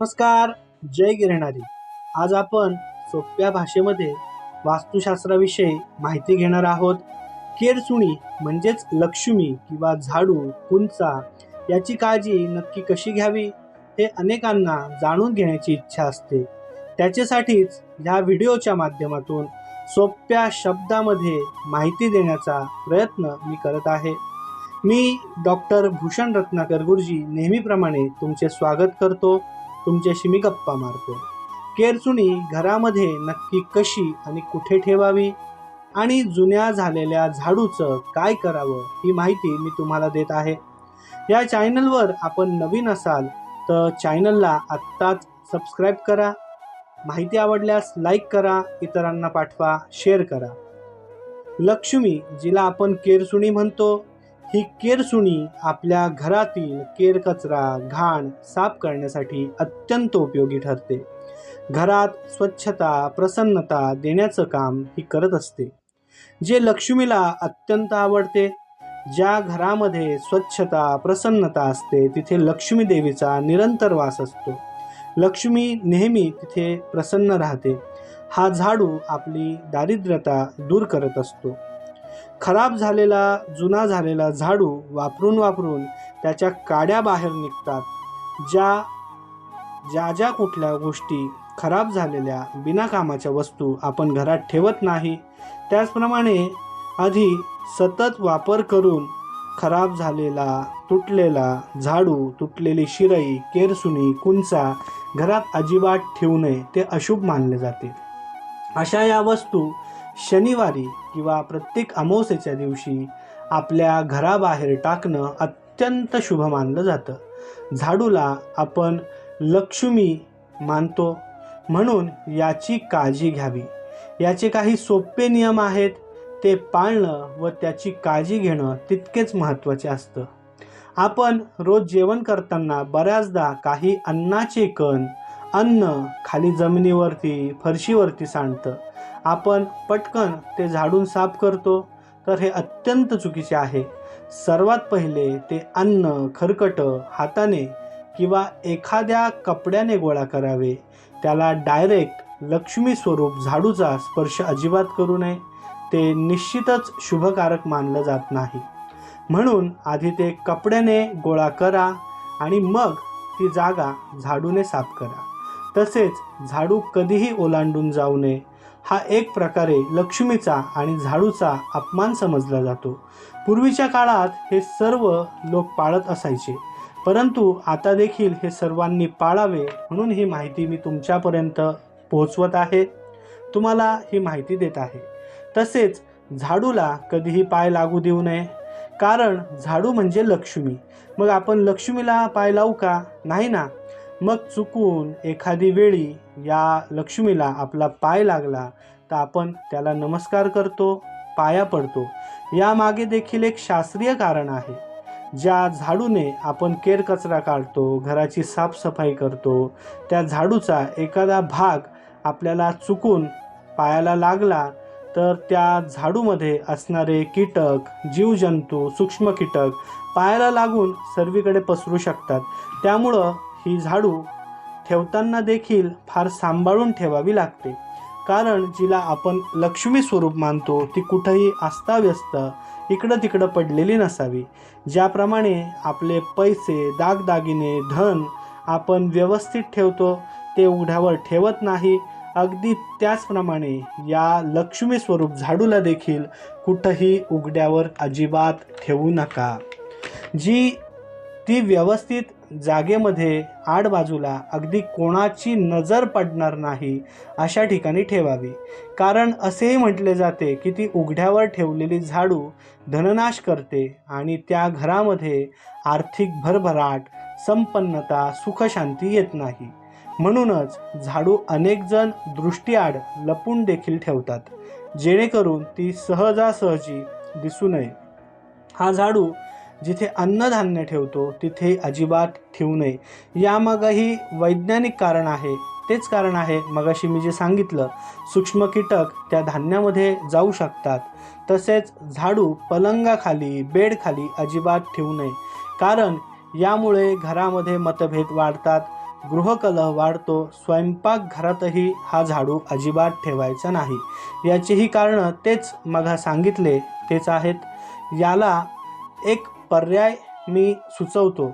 नमस्कार जय गिरणारी. आज आपण सोप्या भाषेमध्ये वास्तुशास्त्राविषयी माहिती घेणार आहोत. केरसुणी म्हणजेच लक्ष्मी किंवा झाडू कुंचा याची काळजी नक्की कशी घ्यावी हे अनेकांना जाणून घेण्याची इच्छा असते. त्याच्यासाठीच ह्या व्हिडिओच्या माध्यमातून सोप्या शब्दामध्ये माहिती देण्याचा प्रयत्न मी करत आहे. मी डॉक्टर भूषण रत्नाकर गुरुजी नेहमीप्रमाणे तुमचे स्वागत करतो. तुमच्याशी मी गप्पा मारतो. केरचुणी घरामध्ये नक्की कशी आणि कुठे ठेवावी? आणि जुन्या झालेल्या झाडूचं काय करावं ही माहिती मी तुम्हाला देत आहे. या चॅनलवर आपण नवीन असाल तर चॅनलला आत्ताच सबस्क्राईब करा. माहिती आवडल्यास लाईक करा इतरांना पाठवा शेअर करा. लक्ष्मी जिला आपण केरसुणी म्हणतो ही केरसुणी आपल्या घरातील केर कचरा घाण साफ करण्यासाठी अत्यंत उपयोगी ठरते. घरात स्वच्छता प्रसन्नता देण्याचं काम ही करत असते. जे लक्ष्मीला अत्यंत आवडते ज्या घरामध्ये स्वच्छता प्रसन्नता असते तिथे लक्ष्मी देवीचा निरंतर वास असतो. लक्ष्मी नेहमी तिथे प्रसन्न राहते. हा झाडू आपली दारिद्र्यता दूर करत असतो. खराब झालेला जुना झालेला झाडू वापरून वापरून त्याच्या काड्या बाहेर निघतात ज्या ज्या ज्या कुठल्या गोष्टी खराब झालेल्या बिनाकामाच्या वस्तू आपण घरात ठेवत नाही त्याचप्रमाणे आधी सतत वापर करून खराब झालेला तुटलेला झाडू तुटलेली शिरई केरसुणी कुंचा घरात अजिबात ठेवू नये ते अशुभ मानले जाते. अशा या वस्तू शनिवारी किंवा प्रत्येक अमावस्येच्या दिवशी आपल्या घराबाहेर टाकणं अत्यंत शुभ मानलं जातं. झाडूला आपण लक्ष्मी मानतो. म्हणून याची काळजी घ्यावी. याचे काही सोपे नियम आहेत. ते पाळणं व त्याची काळजी घेणं तितकेच महत्त्वाचे असतं. आपण रोज जेवण करताना बऱ्याचदा काही अन्नाचे कण अन्न खाली जमिनीवरती फरशीवरती सांडतं. आपण पटकन ते झाडून साफ करतो तर हे अत्यंत चुकीचे आहे. सर्वात पहिले ते अन्न खरकट हाताने किंवा एखाद्या कपड्याने गोळा करावे. त्याला डायरेक्ट लक्ष्मी स्वरूप झाडूचा स्पर्श अजिबात करू नये. ते निश्चितच शुभकारक मानलं जात नाही. म्हणून आधी ते कपड्याने गोळा करा आणि मग ती जागा झाडूने साफ करा. तसेच झाडू कधीही ओलांडून जाऊ नये. हा एक प्रकारे लक्ष्मीचा आणि झाडूचा अपमान समजला जातो. पूर्वीच्या काळात हे सर्व लोक पाळत असायचे. परंतु आता देखील हे सर्वांनी पाळावे म्हणून ही माहिती मी तुमच्यापर्यंत पोहोचवत आहे. तुम्हाला ही माहिती देत आहे. तसेच झाडूला कधीही पाय लागू देऊ नये. कारण झाडू म्हणजे लक्ष्मी. मग आपण लक्ष्मीला पाय लावू का? नाही ना. मग चुकून एखादी वेळी या लक्ष्मीला आपला पाय लागला तर आपण त्याला नमस्कार करतो पाया पडतो. यामागे देखील एक शास्त्रीय कारण आहे. ज्या झाडूने आपण केर कचरा काढतो घराची साफसफाई करतो त्या झाडूचा एखादा भाग आपल्याला चुकून पायाला लागला तर त्या झाडूमध्ये असणारे कीटक जीवजंतू सूक्ष्म कीटक पायाला लागून सर्वीकडे पसरू शकतात. त्यामुळं ही झाडू ठेवताना देखील फार सांभाळून ठेवावी लागते. कारण जिला आपण लक्ष्मी स्वरूप मानतो ती कुठंही अस्ताव्यस्त इकडं तिकडं पडलेली नसावी. ज्याप्रमाणे आपले पैसे दागदागिने धन आपण व्यवस्थित ठेवतो ते उघड्यावर ठेवत नाही अगदी त्याचप्रमाणे या लक्ष्मी स्वरूप झाडूला देखील कुठंही उघड्यावर अजिबात ठेवू नका. जी ती व्यवस्थित जागेमध्ये आडबाजूला अगदी कोणाची नजर पडणार नाही अशा ठिकाणी ठेवावी. कारण असेही म्हटले जाते की ती उघड्यावर ठेवलेली झाडू धननाश करते आणि त्या घरामध्ये आर्थिक भरभराट संपन्नता सुखशांती येत नाही. म्हणूनच झाडू अनेकजण दृष्टीआड लपून देखील ठेवतात जेणेकरून ती सहजासहजी दिसू नये. हा झाडू जिथे अन्नधान्य ठेवतो तिथे अजिबात ठेवू नये. यामागही वैज्ञानिक कारण आहे. तेच कारण आहे मगाशी मी जे सांगितलं सूक्ष्म कीटक त्या धान्यामध्ये जाऊ शकतात. तसेच झाडू पलंगाखाली बेडखाली अजिबात ठेवू नये. कारण यामुळे घरामध्ये मतभेद वाढतात गृहकलह वाढतो स्वयंपाकघरातही हा झाडू अजिबात ठेवायचा नाही. याचीही कारणं तेच मघा सांगितले तेच आहेत. याला एक पर्याय मी सुचवतो.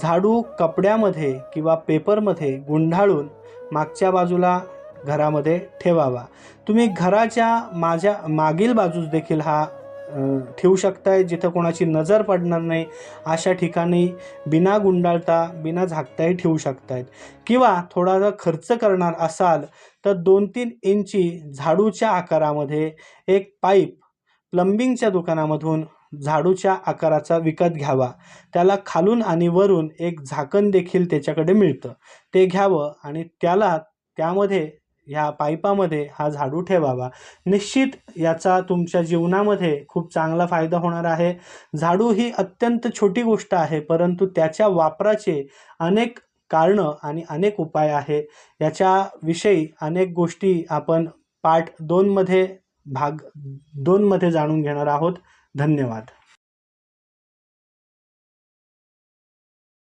झाडू कपड्यामध्ये किंवा पेपरमध्ये गुंडाळून मागच्या बाजूला घरामध्ये ठेवावा. तुम्ही घराच्या माझ्या मागील बाजूस देखील हा ठेवू शकताय जिथं कोणाची नजर पडणार नाही अशा ठिकाणी बिना गुंडाळता बिना झाकताही ठेवू शकतायत. किंवा थोडासा खर्च करणार असाल तर दोन तीन इंची झाडूच्या आकारामध्ये एक पाईप प्लंबिंगच्या दुकानामधून झाडूच्या आकाराचा विकत घ्यावा. त्याला खालून आणि वरून एक झाकण देखील त्याच्याकडे मिळतं. ते घ्यावं आणि त्याला त्यामध्ये ह्या पाईपामध्ये हा झाडू ठेवावा. निश्चित याचा तुमच्या जीवनामध्ये खूप चांगला फायदा होणार आहे. झाडू ही अत्यंत छोटी गोष्ट आहे परंतु त्याच्या वापराचे अनेक कारणं आणि अनेक उपाय आहे. याच्याविषयी अनेक गोष्टी आपण पार्ट दोनमध्ये भाग दोनमध्ये जाणून घेणार आहोत. धन्यवाद.